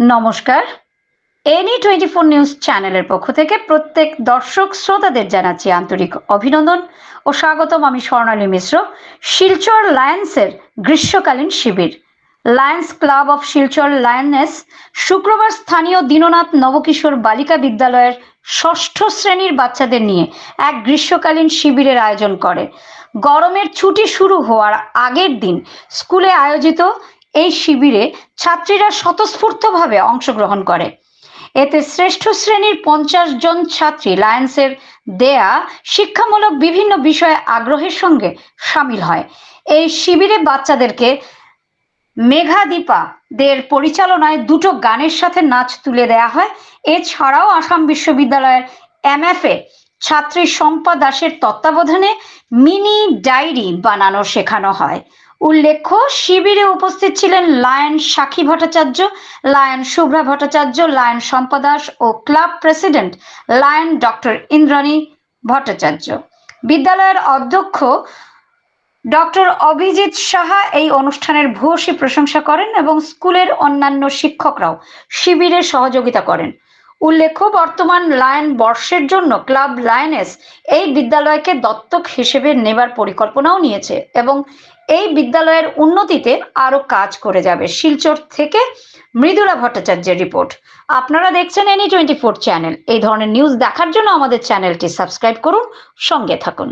নমস্কার। Any twenty four news চ্যানেলের পক্ষ থেকে প্রত্যেক দর্শক শ্রোতাদের জানাচ্ছি আন্তরিক অভিনন্দন ও স্বাগতম আমি স্বর্ণালী মিশ্র, শিলচর লায়ন্সের গ্রীষ্মকালীন শিবির। Lions club of Silchar lioness শুক্রবার স্থানীয় দীননাথ নবকিশোর বালিকা বিদ্যালয়ের ষষ্ঠ শ্রেণির বাচ্চাদের নিয়ে এক গ্রীষ্মকালীন শিবিরের আয়োজন করে। গরমের ছুটি শুরু হওয়ার আগের দিন স্কুলে আয়োজিত এই শিবিরে ছাত্রীরা স্বতঃস্ফূর্তভাবে অংশগ্রহণ করে। এতে শ্রেষ্ঠ শ্রেণির পঞ্চাশ জন ছাত্রী লায়ন্সের দেয়া শিক্ষামূলক বিভিন্ন বিষয়ে আগ্রহের সঙ্গে সামিল হয়। এই শিবিরে বাচ্চাদেরকে মেঘাদীপা দের পরিচালনায় দুটো গানের সাথে নাচ তুলে দেয়া হয়। এছাড়াও আসাম বিশ্ববিদ্যালয়ের এমএফএ ছাত্রী শম্পা দাসের তত্ত্বাবধানে মিনি ডায়েরি বানানো শেখানো হয়। উল্লেখ্য, শিবিরে উপস্থিত ছিলেন lion Sakshi Bhattacharya, lion Shubhra Bhattacharya, lion Shampa Das ও club president lion doctor Indrani Bhattacharya. বিদ্যালয়ের অধ্যক্ষ ডক্টর অভিজিৎ সাহা এই অনুষ্ঠানের ভূয়সী প্রশংসা করেন এবং স্কুলের অন্যান্য শিক্ষকরাও শিবিরে সহযোগিতা করেন। উল্লেখ্য, বর্তমান লায়ন বর্ষের জন্য ক্লাব লায়নেস এই বিদ্যালয়কে দত্তক হিসেবে নেবার পরিকল্পনাও নিয়েছে এবং এই বিদ্যালয়ের উন্নতিতে আরও কাজ করে যাবে। শিলচর থেকে মৃদুলা ভট্টাচার্যের রিপোর্ট। আপনারা দেখছেন এনি টোয়েন্টি ফোর চ্যানেল এই ধরনের নিউজ দেখার জন্য আমাদের চ্যানেলটি সাবস্ক্রাইব করুন, সঙ্গে থাকুন।